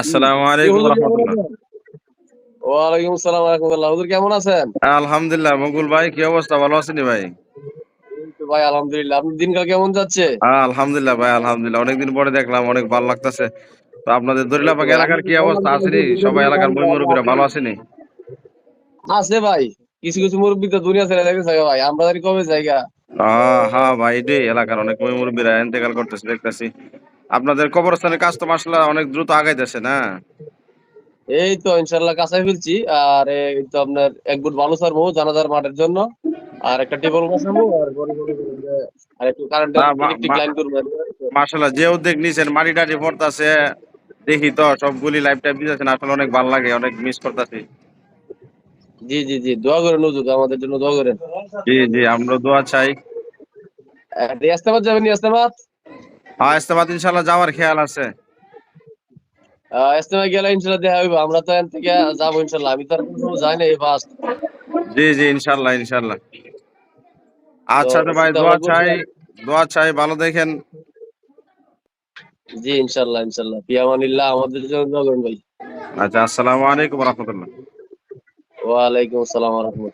আসসালামু আলাইকুম রহমতুল্লাহ আছেন? ওয়ালাইকুম আসসালাম রাহমাতুল্লাহ। হুজুর কেমন আছেন? আলহামদুলিল্লাহ মকুল ভাই কি অবস্থা ভালো আছেন ভাই ভাই আলহামদুলিল্লাহ। আপনার দিনকাল কেমন যাচ্ছে? আলহামদুলিল্লাহ ভাই আলহামদুলিল্লাহ অনেকদিন পরে দেখলাম অনেক ভালো লাগতেছে তো আপনাদের দরিলাবাগ এলাকার কি অবস্থা আছেনি সবাই এলাকার মুরব্বীরা ভালো। আছেনি আছে ভাই। কিছু, কিছু মুরব্বি তো দুনিয়া ছেড়ে গেছে ভাই। আমরা জানি কবে জায়গা। আহ, হ্যাঁ ভাই এটাই এলাকার অনেক মুরব্বীরা ইন্তেকাল করতেছে দেখতেছি আপনাদের কবরস্থানের কাজ তো মাসাল্লাহ অনেক দ্রুত আগাইতেছে না এই তো ইনশাআল্লাহ কাছাই ফেলছি। আর এই তো আপনার এক ফুট বালু ছাড়বো জানাজার মাঠের জন্য। আর একটা টেবল বসাবো আর একটু মা- ইলেকট্রিক লাইন করব। মাসাল্লাহ যে উদ্যোগ নিয়েছেন মাটি টাটি পড়তেছে দেখি তো সবগুলি লাইফ টাইপ দিতেছেন আসলে অনেক ভালো লাগে অনেক মিস করতেছি জি জি জি দোয়া করেন হুজুর আমাদের জন্য দোয়া করেন। জি জি আমরা দোয়া চাই ইস্তেমাত যাবেন ইস্তেমাত? হ্যাঁ ইস্তেমাত ইনশাল্লাহ যাওয়ার খেয়াল আছে। আহ, ইস্তেমা গেলে ইনশাল্লাহ দেখা হইব। আমরা তো এখান থেকে যাব ইনশাল্লাহ। আমি তো আর কোনো যাই না এই ফার্স্ট। জি জি ইনশাল্লাহ ইনশাল্লাহ আচ্ছা তো ভাই দোয়া চাই দোয়া চাই ভালো দেখেন। জি ইনশাল্লাহ ইনশাল্লাহ পিয়ামানিল্লাহ আমাদের জন্য দোয়া করেন ভাই। আচ্ছা আসসালামু আলাইকুম রহমতুল্লাহ। ওয়ালাইকুম আসসালাম ওয়া রাহমাতুল্লাহ।